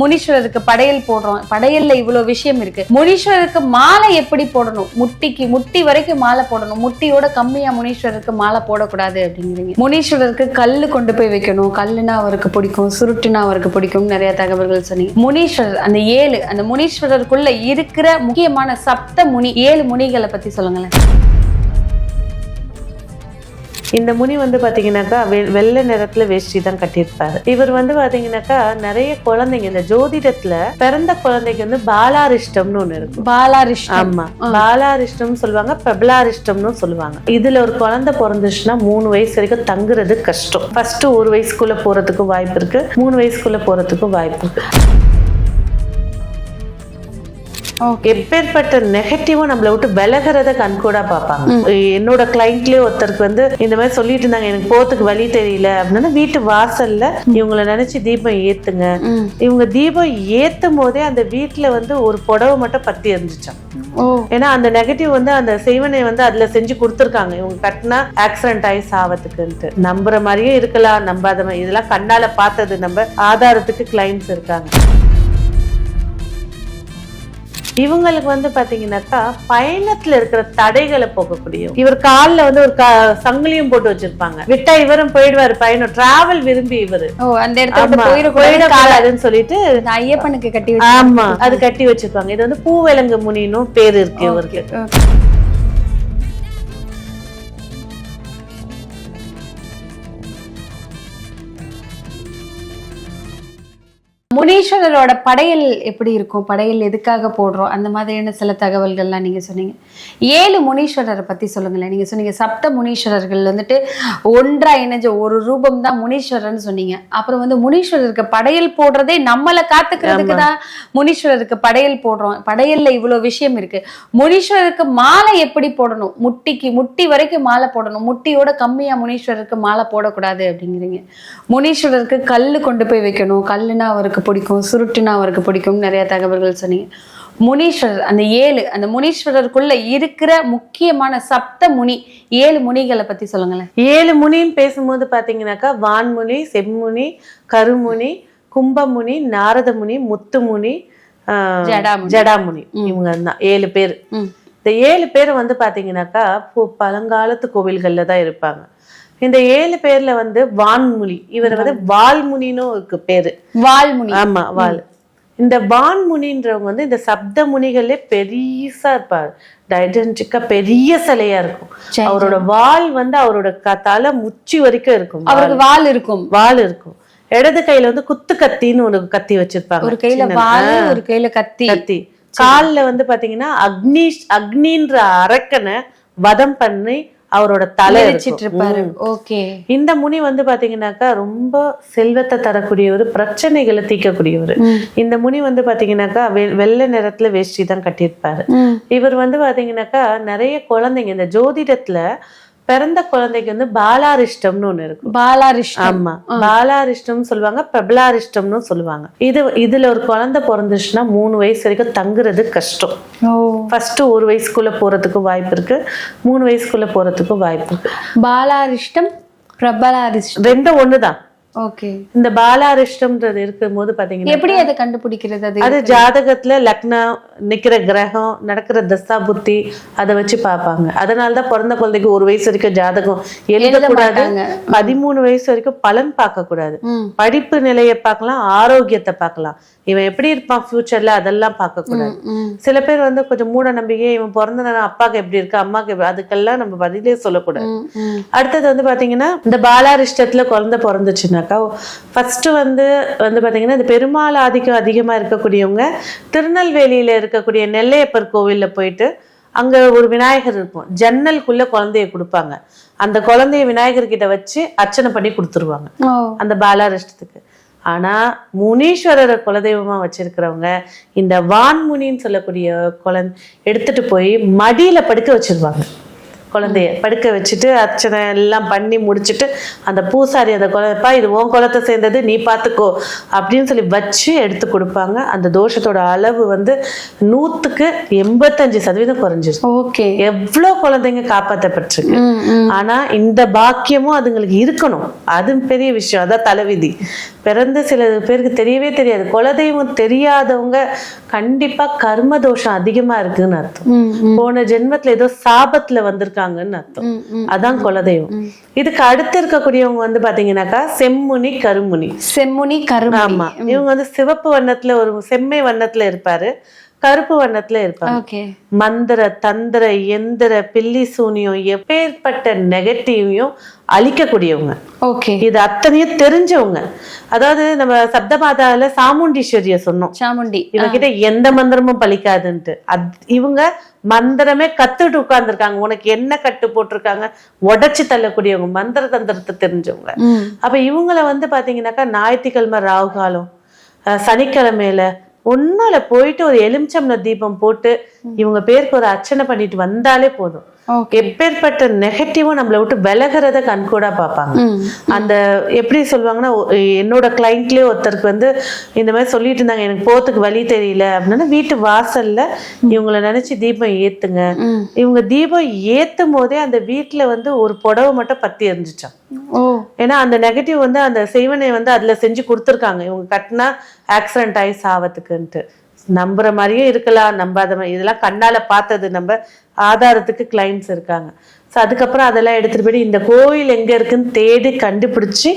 முனீஸ்வரருக்கு படையல் போடுறோம். படையல்ல இவ்வளவு விஷயம் இருக்கு. முனீஸ்வரருக்கு மாலை எப்படி போடணும்? முட்டிக்கு முட்டி வரைக்கும் மாலை போடணும். முட்டியோட கம்மியா முனீஸ்வரருக்கு மாலை போடக்கூடாது அப்படிங்கிறீங்க. முனீஸ்வரருக்கு கல்லு கொண்டு போய் வைக்கணும். கல்லுனா அவருக்கு பிடிக்கும். சுருட்டுனா அவருக்கு பிடிக்கும் நிறைய தகவல்கள் சொன்னீங்க. முனீஸ்வரர் அந்த ஏழு அந்த முனீஸ்வரருக்குள்ள இருக்கிற முக்கியமான சப்த முனி ஏழு முனிகளை பத்தி சொல்லுங்களேன். இந்த முனி வந்து பாத்தீங்கன்னாக்கா வெ- வெள்ளை நிறத்துல வேஷ்டி தான் கட்டியிருப்பாரு. இவர் வந்து பாத்தீங்கன்னாக்கா நிறைய குழந்தைங்க இந்த ஜோதிடத்துல பிறந்த குழந்தைக்கு வந்து பாலாரிஷ்டம்னு ஒண்ணு இருக்கும். பாலாரிஷ்டம். ஆமா. பாலாரிஷ்டம் சொல்லுவாங்க பிரபலாரிஷ்டம்னு சொல்லுவாங்க. இதுல ஒரு குழந்தை பிறந்துச்சுன்னா மூணு வயசு வரைக்கும் தங்குறது கஷ்டம். ஃபர்ஸ்ட் ஒரு வயசுக்குள்ள போறதுக்கும் வாய்ப்பு இருக்கு மூணு வயசுக்குள்ள போறதுக்கும் வாய்ப்பு இருக்கு. எப்பேற்பட்ட நெகட்டிவும் நம்மளை விட்டு விலகிறத கண்கூடா பார்ப்பாங்க. என்னோட கிளைண்ட்லயே ஒருத்தருக்கு வந்து இந்த மாதிரி சொல்லிட்டு இருந்தாங்க எனக்கு போறதுக்கு வழி தெரியல அப்படின்னா வீட்டு வாசல்ல இவங்கள நினைச்சு தீபம் ஏத்துங்க. இவங்க தீபம் ஏத்தும் போதே அந்த வீட்டுல வந்து ஒரு புடவை மட்டும் பத்தி எரிஞ்சிச்சான் ஓ. ஏன்னா அந்த நெகட்டிவ் வந்து அந்த செய்வனை வந்து அதுல செஞ்சு கொடுத்துருக்காங்க. இவங்க கட்டினா ஆக்சிடென்ட் ஆகி சாவத்துக்குன்ட்டு நம்புற மாதிரியே இருக்கலாம் நம்பாத மாதிரி. இதெல்லாம் கண்ணால பார்த்தது நம்ம ஆதாரத்துக்கு கிளைண்ட்ஸ் இருக்காங்க. இவங்களுக்கு வந்து பாத்தீங்கன்னாக்கா பயணத்துல இருக்கிற தடைகளை போகக்கூடிய இவர் கால்ல வந்து ஒரு சங்கிலியும் போட்டு வச்சிருப்பாங்க. விட்டா இவரும் போயிடுவாரு பயணம். டிராவல் விரும்பி இவரு. அந்த இடத்துல போயிடக்கூடாது. போயிடக்கூடாதுன்னு சொல்லிட்டு ஐயப்பனுக்கு கட்டி ஆமா அது கட்டி வச்சிருப்பாங்க. இது வந்து பூவிலங்கு முனினும் பேர் இருக்கு இவருக்கு. முனீஸ்வரரோட படையல் எப்படி இருக்கும்? படையல் எதுக்காக போடுறோம்? அந்த மாதிரியான சில தகவல்கள்லாம் நீங்க சொன்னீங்க. ஏழு முனீஸ்வரரை பத்தி சொல்லுங்களேன். நீங்க சொன்னீங்க சப்த முனீஸ்வரர்கள் வந்துட்டு ஒன்றா இணைஞ்ச ஒரு ரூபம் தான் முனீஸ்வரர்னு சொன்னீங்க. அப்புறம் வந்து முனீஸ்வரருக்கு படையல் போடுறதே நம்மளை காத்துக்கிறதுக்கு தான் முனீஸ்வரருக்கு படையல் போடுறோம். படையல்ல இவ்வளவு விஷயம் இருக்கு. முனீஸ்வரருக்கு மாலை எப்படி போடணும்? முட்டிக்கு முட்டி வரைக்கும் மாலை போடணும். முட்டியோட கம்மியா முனீஸ்வரருக்கு மாலை போடக்கூடாது அப்படிங்கிறீங்க. முனீஸ்வரருக்கு கல்லு கொண்டு போய் வைக்கணும். கல்லுனா அவருக்கு பிடிக்கும். சுருட்டுனா அவருக்கு பிடிக்கும். நிறைய தகவல்கள் சொன்னீங்க. முனீஸ்வரர் அந்த ஏழு அந்த முனீஸ்வரருக்குள்ள இருக்கிற முக்கியமான சப்த முனி ஏழு முனிகளை பத்தி சொல்லுங்களேன். ஏழு முனின்னு பேசும்போது பாத்தீங்கன்னாக்கா வான்முனி செம்முனி கருமுனி கும்பமுனி நாரதமுனி முத்துமுனி ஆஹ், ஜடாமுனி. இவங்க தான் ஏழு பேர். இந்த ஏழு பேர் வந்து பாத்தீங்கன்னாக்கா பழங்காலத்து கோவில்கள்ல தான் இருப்பாங்க. இந்த ஏழு பேர்ல வந்து வான்முனி. இவர் வந்து வால்முனின்னு இருக்கு பேரு. வால்முனி. ஆமா வால். இந்த வான்முனின்றவங்க வந்து இந்த சப்த முனிகளே பெரியசா இருப்பார் டைடன்டிக்கா பெரிய சிலையா இருக்கும். அவரோட வால் வந்து அவரோட க- தலை முச்சி வரைக்கும் இருக்கும். அவருக்கு வால் இருக்கும். வால் இருக்கும். இடது கையில வந்து குத்து கத்தின்னு ஒரு கத்தி வச்சிருப்பாங்க. ஒரு கையில வால் ஒரு கையில கத்தி. கத்தி. கால்ல வந்து பாத்தீங்கன்னா அக்னி அக்னின்ற அரக்கனை வதம் பண்ணி அவரோட தலை. இருப்பாரு. ஓகே இந்த முனி வந்து பாத்தீங்கன்னாக்கா ரொம்ப செல்வத்தை தரக்கூடியவர் பிரச்சனைகளை தீர்க்கக்கூடியவர் இந்த முனி வந்து பாத்தீங்கன்னாக்கா வெ- வெள்ளை நிறத்துல வேஷ்டி தான் கட்டியிருப்பாரு. இவர் வந்து பாத்தீங்கன்னாக்கா நிறைய குழந்தைங்க இந்த ஜோதிடத்துல பிறந்த குழந்தைக்கு வந்து பாலாரிஷ்டம்னு ஒண்ணு இருக்கும். பாலாரிஷ்டம். ஆமா. பாலாரிஷ்டம் சொல்லுவாங்க பிரபலாரிஷ்டம்னு சொல்லுவாங்க. இது இதுல ஒரு குழந்தை பிறந்துச்சுன்னா மூணு வயசு வரைக்கும் தங்குறது கஷ்டம். ஃபர்ஸ்ட் ஒரு வயசுக்குள்ள போறதுக்கும் வாய்ப்பு இருக்கு மூணு வயசுக்குள்ள போறதுக்கும் வாய்ப்பு இருக்கு. பாலாரிஷ்டம் பிரபலாரிஷ்டம். ரெண்டும் ஒண்ணுதான். ஓகே. இந்த பாலாரிஷ்டம்ன்றது இருக்கும்போது பாத்தீங்கன்னா எப்படி அதை கண்டுபிடிக்கிறது? அது அது ஜாதகத்துல லக்னம் நிக்கிற கிரகம் நடக்கிற தசா புத்தி அதை வச்சு பார்ப்பாங்க. அதனாலதான் பிறந்த குழந்தைக்கு ஒரு வயசு வரைக்கும் ஜாதகம் எழுதக்கூடாது. பதிமூணு வயசு வரைக்கும் பலன் பார்க்க கூடாது. படிப்பு நிலையை பார்க்கலாம் ஆரோக்கியத்தை பார்க்கலாம். இவன் எப்படி இருப்பான் ஃபியூச்சர்ல அதெல்லாம் பார்க்க கூடாது. சில பேர் வந்து கொஞ்சம் மூட நம்பிக்கை இவன் பிறந்த அப்பாக்கு எப்படி இருக்கு அம்மாக்கு அதுக்கெல்லாம் நம்ம பதிலே சொல்லக்கூடாது. அடுத்தது வந்து பாத்தீங்கன்னா இந்த பாலாரிஷ்டத்துல குழந்தை பிறந்துச்சுனாக்கா ஃபர்ஸ்ட் வந்து வந்து பாத்தீங்கன்னா இந்த பெருமாள் ஆதிக்கம் அதிகமா இருக்கக்கூடியவங்க திருநெல்வேலியில இருக்கக்கூடிய நெல்லையப்பர் கோவில்ல போயிட்டு அங்க ஒரு விநாயகர் இருக்கும். ஜன்னலுக்குள்ள குழந்தைய கொடுப்பாங்க. அந்த குழந்தைய விநாயகர் கிட்ட வச்சு அர்ச்சனை பண்ணி கொடுத்துருவாங்க. அந்த பாலாரிஷ்டத்துக்கு. ஆனா முனீஸ்வரரை குலதெய்வமா வச்சிருக்கிறவங்க இந்த வான்முனின்னு சொல்லக்கூடிய குழந்தை எடுத்துட்டு போய் மடியில படுக்க வச்சிருவாங்க. குழந்தைய படுக்க வச்சுட்டு அர்ச்சனை எல்லாம் பண்ணி முடிச்சுட்டு அந்த பூசாரி அந்த குழந்தைப்பா இது உன் குலத்தை சேர்ந்தது நீ பார்த்துக்கோ அப்படின்னு சொல்லி வச்சு எடுத்து கொடுப்பாங்க. அந்த தோஷத்தோட அளவு வந்து நூற்றுக்கு எண்பத்தஞ்சு சதவீதம் குறைஞ்சிருச்சு. ஓகே. எவ்வளோ குழந்தைங்க காப்பாற்றப்பட்டிருக்கு ஆனா இந்த பாக்கியமும் அதுங்களுக்கு இருக்கணும். அது பெரிய விஷயம். அதான் தலைவிதி. பிறந்து சில பேருக்கு தெரியவே தெரியாது. குலதெய்வம் தெரியாதவங்க கண்டிப்பா கர்ம தோஷம் அதிகமா இருக்குன்னு அர்த்தம். போன ஜென்மத்துல ஏதோ சாபத்துல வந்திருக்காங்கன்னு அர்த்தம். அதான் குலதெய்வம். இதுக்கு அடுத்து இருக்கக்கூடியவங்க வந்து பாத்தீங்கன்னாக்கா செம்முனி கருமுனி. செம்முனி கருமணி ஆமா. இவங்க வந்து சிவப்பு வண்ணத்துல ஒரு செம்மை வண்ணத்துல இருப்பாரு. கருப்பு வண்ணத்துல இருப்பாங்க. மந்திர தந்திர எந்திர பில்லி சூனியம் எப்பேற்பட்ட நெகட்டிவையும் அழிக்கக்கூடியவங்க. இது அத்தனையும் தெரிஞ்சவங்க. அதாவது நம்ம சப்தமாதால சாமுண்டீஸ்வரிய சொன்னோம். சாமுண்டி. இவகிட்ட எந்த மந்திரமும் பலிக்காதுன்ட்டு. இவங்க மந்திரமே கத்துட்டு உட்கார்ந்துருக்காங்க. உனக்கு என்ன கட்டு போட்டிருக்காங்க? உடைச்சு தள்ளக்கூடியவங்க மந்திர தந்திரத்தை தெரிஞ்சவங்க. அப்ப இவங்கள வந்து பாத்தீங்கன்னாக்கா ஞாயிற்றுக்கிழமை ராகு காலம் சனிக்கிழமையில ஒன்னால போயிட்டு ஒரு எலுமிச்சம்ல தீபம் போட்டு இவங்க பேருக்கு ஒரு அர்ச்சனை பண்ணிட்டு வந்தாலே போதும். எப்பேற்பட்ட நெகட்டிவும் நம்மளை விட்டு விலகிறத கண்கூடா பார்ப்பாங்க. அந்த எப்படி சொல்லுவாங்கன்னா என்னோட கிளைண்ட்லயே ஒருத்தருக்கு வந்து இந்த மாதிரி சொல்லிட்டு இருந்தாங்க எனக்கு போறதுக்கு வழி தெரியல அப்படின்னா வீட்டு வாசல்ல இவங்கள நினைச்சு தீபம் ஏத்துங்க. இவங்க தீபம் ஏத்தும் போதே அந்த வீட்டுல வந்து ஒரு புடவை மட்டும் பத்தி எரிஞ்சிச்சான். ஏன்னா அந்த நெகட்டிவ் வந்து அந்த செய்வனை வந்து அதுல செஞ்சு கொடுத்துருக்காங்க. இவங்க கட்டினா ஆக்சிடென்ட் ஆகி சாவத்துக்குன்ட்டு. நம்புற மாதிரியும் இருக்கலாம். நம்பாத மாதிரி இதெல்லாம் கண்ணால பார்த்தது நம்ம ஆதாரத்துக்கு கிளைண்ட்ஸ் இருக்காங்க. ஸோ அதுக்கப்புறம் அதெல்லாம் எடுத்துட்டு போய் இந்த கோயில் எங்க இருக்குன்னு தேடி கண்டுபிடிச்சு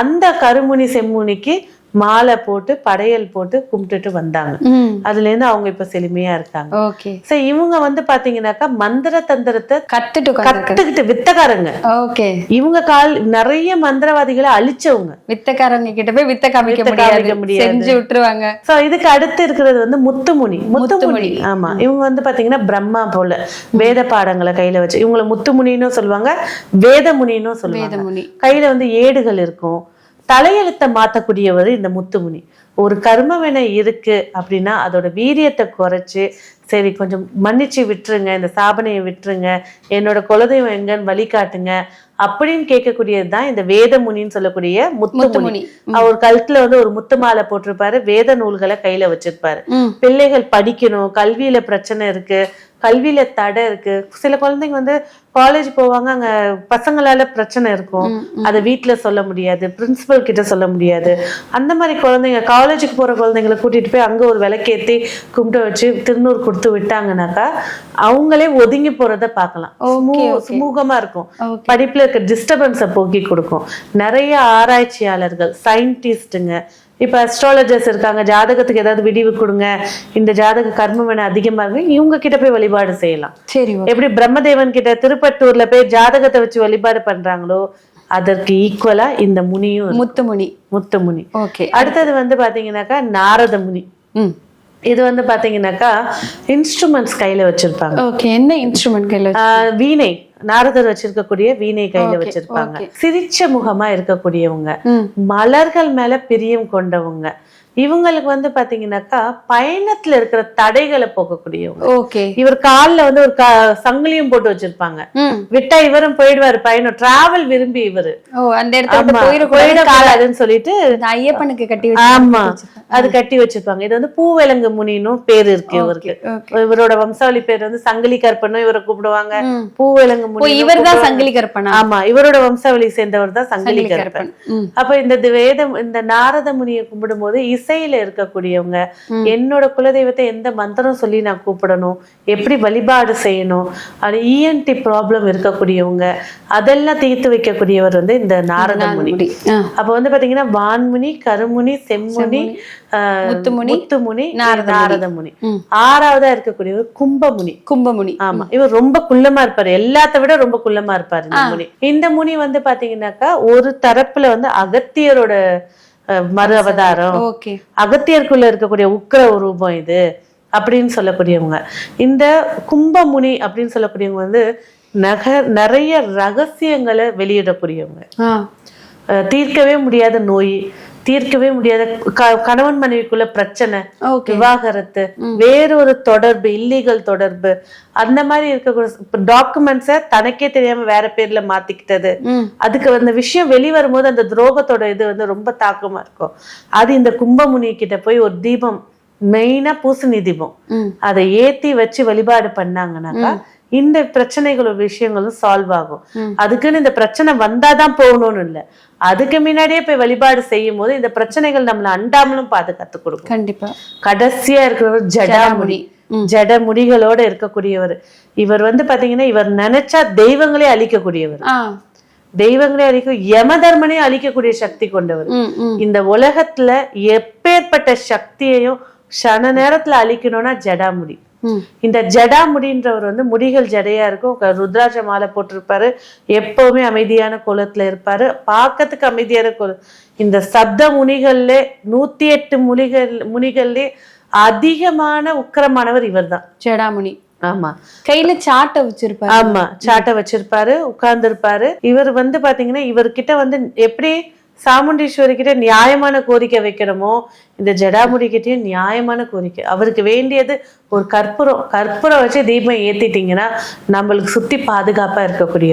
அந்த கருமுனி செம்முனிக்கு மாலை போட்டு படையல் போட்டு கும்பிட்டுட்டு வந்தாங்க. அதுல இருந்து அவங்க இப்ப செழுமையா இருக்காங்க. ஓகே. ஸோ இவங்க வந்து பாத்தீங்கன்னாக்கா மந்திர தந்திரத்தை கத்துட்டு கத்துக்கிட்டு வித்தகாரங்க ஓகே. இவங்க கால் நிறைய மந்திரவாதிகளை அழிச்சவங்க. வித்தக்காரங்க கிட்ட போய் வித்த காமிக்க முடியாது. செஞ்சு விட்டுருவாங்க. சோ இதுக்கு அடுத்து இருக்கிறது வந்து முத்துமுனி முத்துமுனி ஆமா. இவங்க வந்து பாத்தீங்கன்னா பிரம்மா போல. வேத பாடங்களை கையில வச்சு. இவங்களை முத்துமுனின்னு சொல்லுவாங்க வேதமுனின்னு சொல்லுவாங்க. வேதமுனி. கையில வந்து ஏடுகள் இருக்கும். தலையெழுத்தை மாத்தக்கூடியவர் இந்த முத்துமுனி. ஒரு கர்மவினை இருக்கு அப்படின்னா அதோட வீரியத்தை குறைச்சு சரி கொஞ்சம் மன்னிச்சு விட்டுருங்க இந்த சாபனையை விட்டுருங்க என்னோட குலதெய்வம் எங்கன்னு வழிகாட்டுங்க அப்படின்னு கேட்கக்கூடியது தான் இந்த வேதமுனின்னு சொல்லக்கூடிய முத்துமுனி. அவர் கழுத்துல வந்து ஒரு முத்து மாலை போட்டிருப்பாரு வேத நூல்களை கையில வச்சிருப்பாரு. பிள்ளைகள் படிக்கணும் கல்வியில பிரச்சனை இருக்கு கல்வியில தடை இருக்கு. சில குழந்தைங்க வந்து காலேஜ் போவாங்க அங்க பசங்களால பிரச்சனை இருக்கும். அதை வீட்ல சொல்ல முடியாது பிரின்சிபல் கிட்ட சொல்ல முடியாது. அந்த மாதிரி குழந்தைங்க காலேஜுக்கு போற குழந்தைங்களை கூட்டிட்டு போய் அங்க ஒரு விளக்கேத்தி கும்பிட்டு வச்சு திருநூறு கொடுத்து விட்டாங்கனாக்கா அவங்களே ஒதுங்கி போறத பார்க்கலாம். சுமூகமா இருக்கும். படிப்புல இருக்க டிஸ்டர்பன்ஸை போக்கி கொடுக்கும். நிறைய ஆராய்ச்சியாளர்கள் சயின்டிஸ்ட்டுங்க இப்ப அஸ்ட்ராலஜர்ஸ் இருக்காங்க ஜாதகத்துக்கு ஏதாவது விடிவு கொடுங்க இந்த ஜாதக கர்ம வினை அதிகமா இருக்கு இவங்க கிட்ட போய் வழிபாடு செய்யலாம். சரி எப்படி பிரம்மதேவன் கிட்ட திருப்பட்டூர்ல போய் ஜாதகத்தை வச்சு வழிபாடு பண்றாங்களோ அதற்கு ஈக்குவலா இந்த முனியும். முத்துமுனி. முத்து முனி ஓகே. அடுத்தது வந்து பாத்தீங்கன்னாக்கா நாரத முனி இது வந்து பாத்தீங்கன்னாக்கா இன்ஸ்ட்ருமெண்ட்ஸ் கையில வச்சிருப்பாங்க. ஓகே என்ன இன்ஸ்ட்ருமெண்ட் கையில வீணை. நாரதர் வச்சிருக்கக்கூடிய வீணை கையில வச்சிருப்பாங்க. சிரிச்ச முகமா இருக்கக்கூடியவங்க. மலர்கள் மேல பிரியம் கொண்டவங்க. இவங்களுக்கு வந்து பாத்தீங்கன்னாக்கா பயணத்துல இருக்கிற தடைகளை போக்கக்கூடியவங்க. ஓகே இவர் கால்ல வந்து ஒரு சங்கிலியும் போட்டு வச்சிருப்பாங்க. விட்டா இவரும் போயிடுவாரு பயணம். டிராவல் விரும்பி இவரு. அந்த இடத்துல போயிடக்கூடாதுன்னு சொல்லிட்டு ஐயப்பனுக்கு கட்டி ஆமா. அது கட்டி வச்சிருப்பாங்க. இது வந்து பூவிலங்கு முனினும் பேர் இருக்கு இவருக்கு. இவரோட வம்சாவளி பேர் வந்து சங்கிலி கற்பனும் இவரை கூப்பிடுவாங்க. பூவிலங்கு முனி இவர் தான் சங்கிலி கற்பனா ஆமா. இவரோட வம்சாவளி சேர்ந்தவர் தான் சங்கிலி கற்பன் அப்ப இந்த வேதம் இந்த நாரத முனியை கும்பிடும்போது இசையில இருக்கக்கூடியவங்க என்னோட குலதெய்வத்தை எந்த மந்திரம் சொல்லி நான் கூப்பிடணும் எப்படி வழிபாடு செய்யணும் அது இஎன்டி ப்ராப்ளம் இருக்கக்கூடியவங்க அதெல்லாம் தீர்த்து வைக்கக்கூடியவர் வந்து இந்த நாரத முனி. முடி ஆ. அப்ப வந்து பாத்தீங்கன்னா வான்முனி கருமுனி செம்முனி ஆஹ், முத்துமுனி, முத்துமுனி நாரத முனி. நாரத முனி ம். ஆறாவதா இருக்கக்கூடியவர் கும்பமுனி. கும்பமுனி. ஆமா இவர் ரொம்ப குள்ளமா இருப்பாரு. எல்லாத்த விட ரொம்ப குள்ளமா இருப்பாரு இந்த முனி. இந்த முனி வந்து பாத்தீங்கன்னாக்கா ஒரு தரப்புல வந்து அகத்தியரோட மறு அவதாரம். ஓகே. அகத்தியருக்குள்ள இருக்கக்கூடிய உக்கிர ரூபம் இது அப்படின்னு சொல்லக்கூடியவங்க. இந்த கும்பமுனி அப்படின்னு சொல்லக்கூடியவங்க வந்து நக நிறைய ரகசியங்களை வெளியிடக்கூடியவங்க. தீர்க்கவே முடியாத நோய். தீர்க்கவே முடியாத கணவன் மனைவிக்குள்ள பிரச்சனை விவாகரத்து வேறொரு தொடர்பு இல்லீகல் தொடர்பு அந்த மாதிரி இருக்கக்கூடிய டாக்குமெண்ட்ஸை தனக்கே தெரியாம வேற பேர்ல மாத்திக்கிட்டது. அதுக்கு அந்த விஷயம் வெளிவரும்போது அந்த துரோகத்தோட இது வந்து ரொம்ப தாக்கமா இருக்கும். அது இந்த கும்பமுனி கிட்ட போய் ஒரு தீபம் மெயினா பூசணி தீபம். அதை ஏத்தி வச்சு வழிபாடு பண்ணாங்கன்னாக்கா இந்த பிரச்சனைகளும் விஷயங்களும் சால்வ் ஆகும். அதுக்குன்னு இந்த பிரச்சனை வந்தாதான் போகணும்னு இல்லை. அதுக்கு முன்னாடியே போய் வழிபாடு செய்யும் போது இந்த பிரச்சனைகள் நம்மள அண்டாமலும் பாதுகாத்து கொடுக்கும். கண்டிப்பா. கடைசியா இருக்கிறவர் ஜடாமுடி. ஜட முடிகளோட இருக்கக்கூடியவர். இவர் வந்து பாத்தீங்கன்னா இவர் நினைச்சா தெய்வங்களே அழிக்கக்கூடியவர். தெய்வங்களே அழிக்க யம தர்மனே அழிக்கக்கூடிய சக்தி கொண்டவர். இந்த உலகத்துல எப்பேற்பட்ட சக்தியையும் க்ஷண நேரத்துல அழிக்கணும்னா ஜடாமுடி. இந்த ஜடாமுடின்றவர் வந்து முடிகள் ஜடையா இருக்கும். ருத்ராட்ச மாலை போட்டிருப்பாரு. எப்பவுமே அமைதியான கோலத்துல இருப்பாரு. பார்க்கறதுக்கு அமைதியான கோலம் இந்த சப்த முனிகள்ல நூத்தி எட்டு முனிகள் முனிகள்லே அதிகமான உக்கிரமானவர் இவர்தான். ஜடாமுனி ஆமா. கையில சாட்டை வச்சிருப்பாரு. ஆமா சாட்டை வச்சிருப்பாரு உட்கார்ந்து இருப்பாரு இவர் வந்து பாத்தீங்கன்னா இவர்கிட்ட வந்து எப்படி சாமுண்டீஸ்வரி கிட்ட நியாயமான கோரிக்கை வைக்கிறோமோ இந்த ஜடாமுடி கிட்டயும் நியாயமான கோரிக்கை. அவருக்கு வேண்டியது ஒரு கற்பூரம் கற்பூரம் வச்சு தீபம் ஏத்திட்டீங்கன்னா நம்மளுக்கு சுத்தி பாதுகாப்பா இருக்கக்கூடிய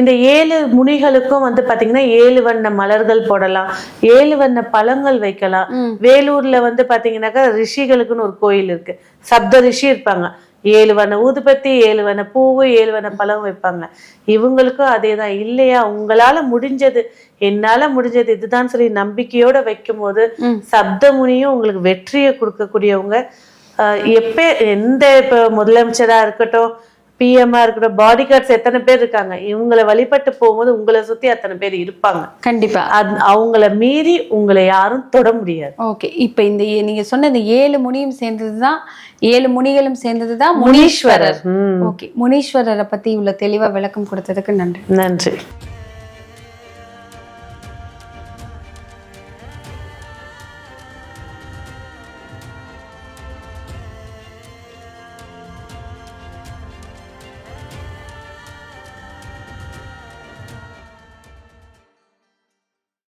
இந்த ஏழு முனிகளுக்கும் வந்து பாத்தீங்கன்னா ஏழு வண்ண மலர்கள் போடலாம் ஏழு வண்ண பழங்கள் வைக்கலாம். வேலூர்ல வந்து பாத்தீங்கன்னாக்கா ரிஷிகளுக்குன்னு ஒரு கோயில் இருக்கு. சப்த ரிஷி இருப்பாங்க. ஏழு வண்ண ஊதுபத்தி ஏழு வண்ண பூவு ஏழு வண்ண பழம் வைப்பாங்க. இவங்களுக்கும் அதே தான் இல்லையா? உங்களால முடிஞ்சது என்னால முடிஞ்சது இதுதான் சொல்லி நம்பிக்கையோட வைக்கும் போது ம். சப்த முனியும் உங்களுக்கு வெற்றியை கொடுக்கக்கூடியவங்க. எப்ப எந்த இப்ப முதலமைச்சரா இருக்கட்டும் பிஎம்ஆ இருக்கட்டும் பாடி கார்ட்ஸ் எத்தனை பேர் இருக்காங்க? இவங்களை வழிபட்டு போகும்போது உங்களை சுத்தி அத்தனை பேர் இருப்பாங்க. கண்டிப்பா. அது அவங்கள மீறி உங்களை யாரும் தொட முடியாது. ஓகே. இப்போ இந்த நீங்க சொன்ன இந்த ஏழு முனியும் சேர்ந்ததுதான் ஏழு முனிகளும் சேர்ந்ததுதான் முனீஸ்வரர். முனீஸ்வரர். ஓகே முனீஸ்வரரை பத்தி இவ்வளவு தெளிவா விளக்கம் கொடுத்ததுக்கு நன்றி. நன்றி.